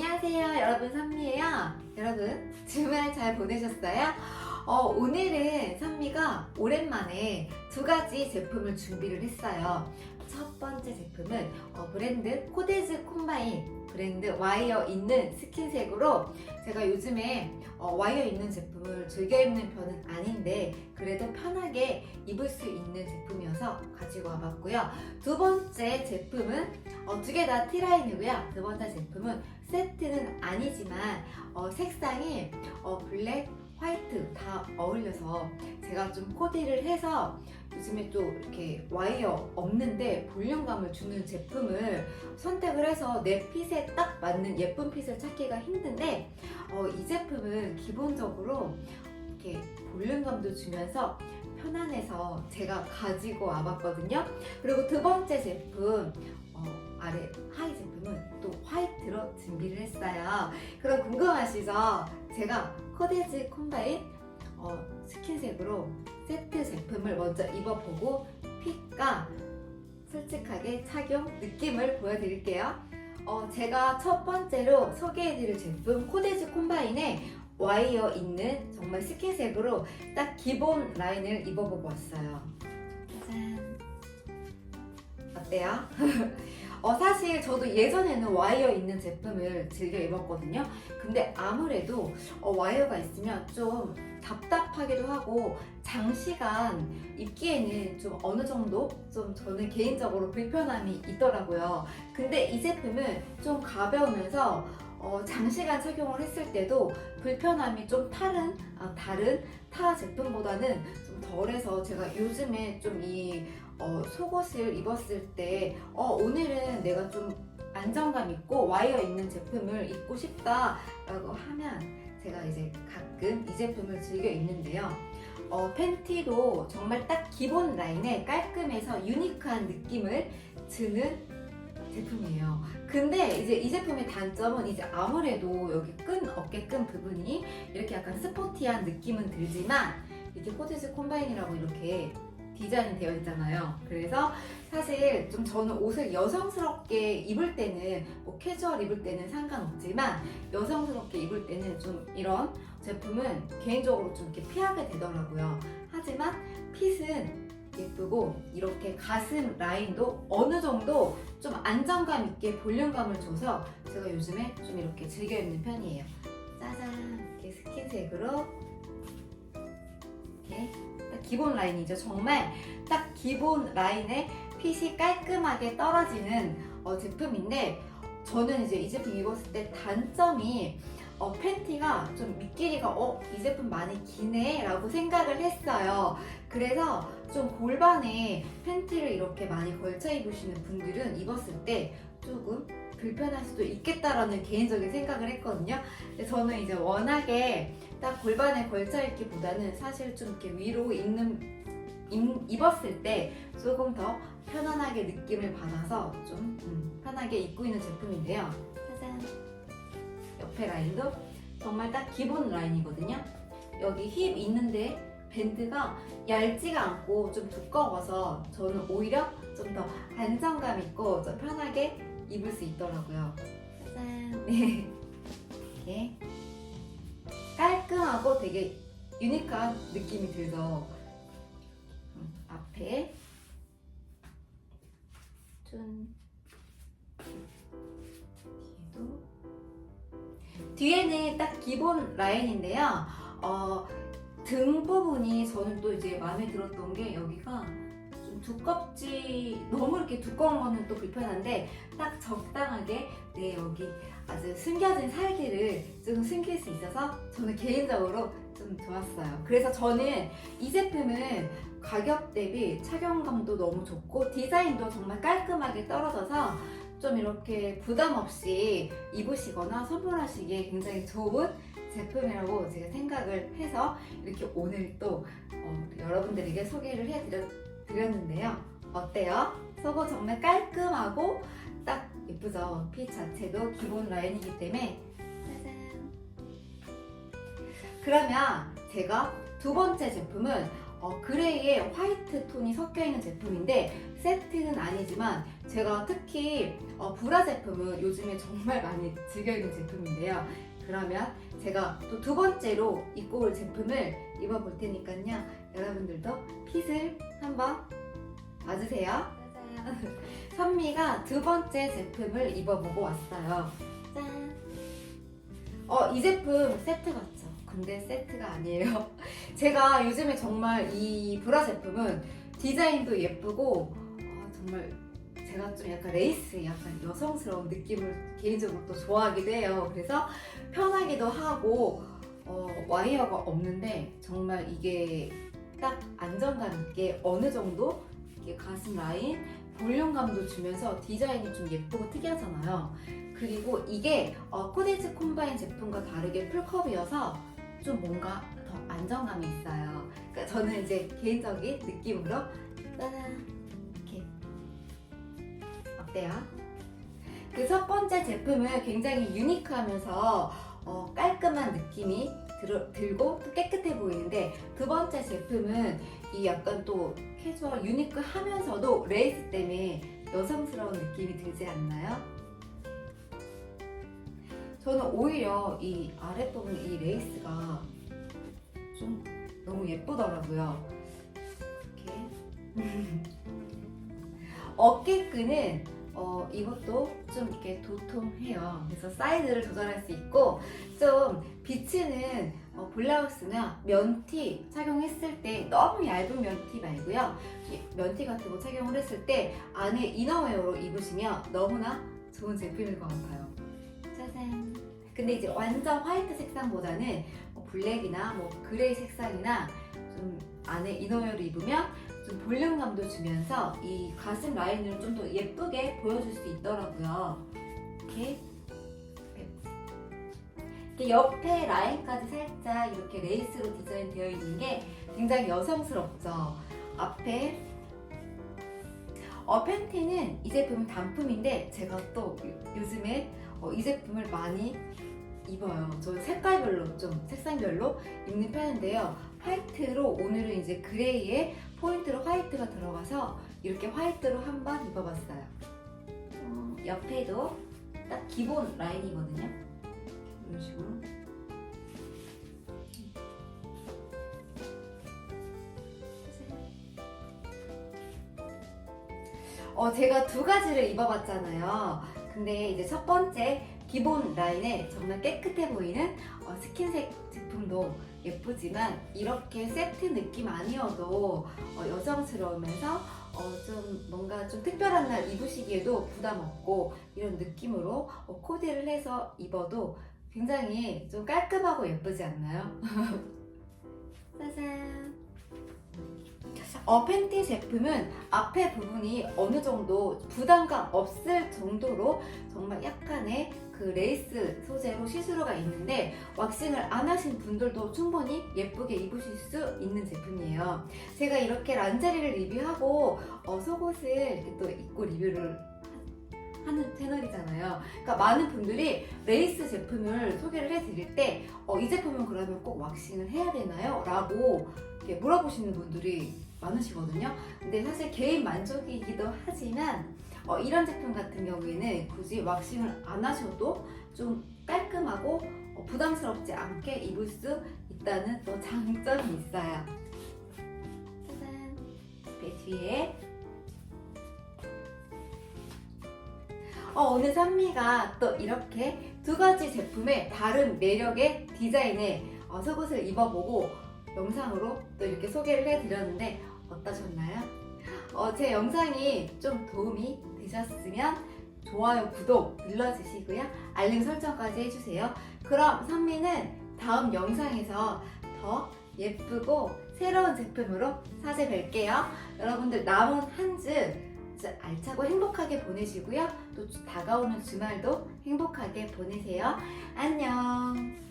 안녕하세요 여러분 선미예요 여러분 주말 잘 보내셨어요? 어, 오늘은 선미가 오랜만에 두 가지 제품을 준비를 했어요. 첫 번째 제품은 어, 브랜드 코데즈 콤바인 브랜드 와이어 있는 스킨색으로 제가 요즘에 어, 와이어 있는 제품을 즐겨 입는 편은 아닌데 그래도 편하게 입을 수 있는 제품이어서 가지고 와봤고요. 두 번째 제품은 어, 두 개 다 티라인이고요. 두 번째 제품은 세트는 아니지만 어, 색상이 어, 블랙, 화이트 다 어울려서 제가 좀 코디를 해서 요즘에 또 이렇게 와이어 없는데 볼륨감을 주는 제품을 선택을 해서 내 핏에 딱 맞는 예쁜 핏을 찾기가 힘든데 어, 이 제품은 기본적으로 이렇게 볼륨감도 주면서 편안해서 제가 가지고 와봤거든요. 그리고 두 번째 제품 어, 아래 하이 제품은 또 화이트로 준비를 했어요. 그럼 궁금하시죠? 제가 코데즈 콤바인 어, 스킨색으로 세트 제품을 먼저 입어보고 핏과 솔직하게 착용 느낌을 보여드릴게요. 어, 제가 첫 번째로 소개해드릴 제품 코데즈 콤바인의 와이어 있는 정말 스킨색으로 딱 기본 라인을 입어보고 왔어요. 짜잔. 어때요? 어, 사실 저도 예전에는 와이어 있는 제품을 즐겨 입었거든요. 근데 아무래도 어, 와이어가 있으면 좀 답답하기도 하고 장시간 입기에는 좀 어느 정도 좀 저는 개인적으로 불편함이 있더라고요. 근데 이 제품은 좀 가벼우면서 어, 장시간 착용을 했을 때도 불편함이 좀 다른, 아, 다른 타 제품보다는 좀 덜해서 제가 요즘에 좀이 어, 속옷을 입었을 때 어, 오늘은 내가 좀 안정감 있고 와이어 있는 제품을 입고 싶다라고 하면 제가 이제 가끔 이 제품을 즐겨 입는데요. 어, 팬티도 정말 딱 기본 라인에 깔끔해서 유니크한 느낌을 주는 제품이에요. 근데 이제 이 제품의 단점은 이제 아무래도 여기 끈 어깨 끈 부분이 이렇게 약간 스포티한 느낌은 들지만 이렇게 코디즈 콤바인이라고 이렇게 디자인이 되어 있잖아요. 그래서 사실 좀 저는 옷을 여성스럽게 입을 때는 뭐 캐주얼 입을 때는 상관없지만 여성스럽게 입을 때는 좀 이런 제품은 개인적으로 좀 이렇게 피하게 되더라고요. 하지만 핏은 예쁘고 이렇게 가슴 라인도 어느 정도 좀 안정감 있게 볼륨감을 줘서 제가 요즘에 좀 이렇게 즐겨 입는 편이에요. 짜잔 이렇게 스킨색으로 이렇게 딱 기본 라인이죠. 정말 딱 기본 라인에 핏이 깔끔하게 떨어지는 어, 제품인데 저는 이제 이 제품 입었을 때 단점이 어, 팬티가 좀 밑길이가 어, 이 제품 많이 기네 라고 생각을 했어요. 그래서 좀 골반에 팬티를 이렇게 많이 걸쳐 입으시는 분들은 입었을 때 조금 불편할 수도 있겠다라는 개인적인 생각을 했거든요. 근데 저는 이제 워낙에 딱 골반에 걸쳐 입기보다는 사실 좀 이렇게 위로 입는 입, 입었을 때 조금 더 편안하게 느낌을 받아서 좀 음, 편하게 입고 있는 제품인데요. 옆에 라인도 정말 딱 기본 라인이거든요. 여기 힙 있는데 밴드가 얇지가 않고 좀 두꺼워서 저는 오히려 좀 더 안정감 있고 좀 편하게 입을 수 있더라고요. 짜잔. 네. 이렇게 깔끔하고 되게 유니크한 느낌이 들죠. 음, 앞에 짠. 뒤에는 딱 기본 라인인데요. 어, 등 부분이 저는 또 이제 마음에 들었던 게 여기가 좀 두껍지 너무 이렇게 두꺼운 거는 또 불편한데 딱 적당하게 내 여기 아주 숨겨진 살기를 좀 숨길 수 있어서 저는 개인적으로 좀 좋았어요. 그래서 저는 이 제품은 가격 대비 착용감도 너무 좋고 디자인도 정말 깔끔하게 떨어져서 좀 이렇게 부담 없이 입으시거나 선물하시기에 굉장히 좋은 제품이라고 제가 생각을 해서 이렇게 오늘 또 어, 여러분들에게 소개를 해드렸는데요. 어때요? 속옷 정말 깔끔하고 딱 예쁘죠? 핏 자체도 기본 라인이기 때문에. 그러면 제가 두 번째 제품은 어, 그레이에 화이트 톤이 섞여 있는 제품인데 세트는 아니지만 제가 특히 어, 브라 제품은 요즘에 정말 많이 즐겨 입는 제품인데요. 그러면 제가 또 두 번째로 입고 올 제품을 입어볼 테니까요. 여러분들도 핏을 한번 봐주세요. 선미가 두 번째 제품을 입어보고 왔어요. 짠. 어, 이 제품 세트 같죠? 근데 세트가 아니에요. 제가 요즘에 정말 이 브라 제품은 디자인도 예쁘고 어, 정말 제가 좀 약간 레이스, 약간 여성스러운 느낌을 개인적으로 또 좋아하기도 해요. 그래서 편하기도 하고 어, 와이어가 없는데 정말 이게 딱 안정감 있게 어느 정도 이렇게 가슴 라인 볼륨감도 주면서 디자인이 좀 예쁘고 특이하잖아요. 그리고 이게 어, 코디즈 콤바인 제품과 다르게 풀컵이어서 좀 뭔가 더 안정감이 있어요. 그러니까 저는 이제 개인적인 느낌으로 짜잔 이렇게 어때요? 그 첫 번째 제품은 굉장히 유니크하면서 어, 깔끔한 느낌이 들, 들고 또 깨끗해 보이는데 두 번째 제품은 이 약간 또 캐주얼 유니크 하면서도 레이스 때문에 여성스러운 느낌이 들지 않나요? 저는 오히려 이 아랫부분 이 레이스가 좀 너무 예쁘더라고요. 이렇게 어깨끈은 어, 이것도 좀 이렇게 도톰해요. 그래서 사이즈를 조절할 수 있고 좀 비치는 어, 블라우스나 면티 착용했을 때 너무 얇은 면티 말고요. 이 면티 같은 거 착용을 했을 때 안에 이너웨어로 입으시면 너무나 좋은 제품일 것 같아요. 짜잔. 근데 이제 완전 화이트 색상보다는 뭐 블랙이나 뭐 그레이 색상이나 좀 안에 이너웨어를 입으면 좀 볼륨감도 주면서 이 가슴 라인을 좀 더 예쁘게 보여줄 수 있더라고요. 이렇게. 옆에 라인까지 살짝 이렇게 레이스로 디자인되어 있는 게 굉장히 여성스럽죠. 앞에 어, 팬티는 이 제품은 단품인데 제가 또 요- 요즘에 어, 이 제품을 많이 입어요. 저 색깔별로 좀 색상별로 입는 편인데요. 화이트로 오늘은 이제 그레이에 포인트로 화이트가 들어가서 이렇게 화이트로 한번 입어봤어요. 어, 옆에도 딱 기본 라인이거든요. 이런 식으로. 어, 제가 두 가지를 입어봤잖아요. 근데 이제 첫 번째 기본 라인에 정말 깨끗해 보이는 어, 스킨색 제품도 예쁘지만 이렇게 세트 느낌 아니어도 어, 여성스러우면서 어, 좀 뭔가 좀 특별한 날 입으시기에도 부담 없고 이런 느낌으로 어, 코디를 해서 입어도 굉장히 좀 깔끔하고 예쁘지 않나요? 짜잔. 어, 팬티 제품은 앞에 부분이 어느 정도 부담감 없을 정도로 정말 약간의 그 레이스 소재로 시스루가 있는데 왁싱을 안 하신 분들도 충분히 예쁘게 입으실 수 있는 제품이에요. 제가 이렇게 란제리를 리뷰하고 어, 속옷을 이렇게 또 입고 리뷰를 하- 하는 채널이잖아요. 그러니까 많은 분들이 레이스 제품을 소개를 해드릴 때, 어, 이 제품은 그러면 꼭 왁싱을 해야 되나요? 라고 물어보시는 분들이 많으시거든요. 근데 사실 개인 만족이기도 하지만, 어, 이런 제품 같은 경우에는 굳이 왁싱을 안 하셔도 좀 깔끔하고 어, 부담스럽지 않게 입을 수 있다는 또 장점이 있어요. 짜잔. 그 뒤에 어, 오늘 선미가 또 이렇게 두 가지 제품의 다른 매력의 디자인의 어, 속옷을 입어보고 영상으로 또 이렇게 소개를 해드렸는데 어떠셨나요? 어, 제 영상이 좀 도움이 되셨으면 좋아요, 구독 눌러주시고요. 알림 설정까지 해주세요. 그럼 선미는 다음 영상에서 더 예쁘고 새로운 제품으로 찾아뵐게요. 여러분들 남은 한 주 알차고 행복하게 보내시고요. 또 다가오는 주말도 행복하게 보내세요. 안녕.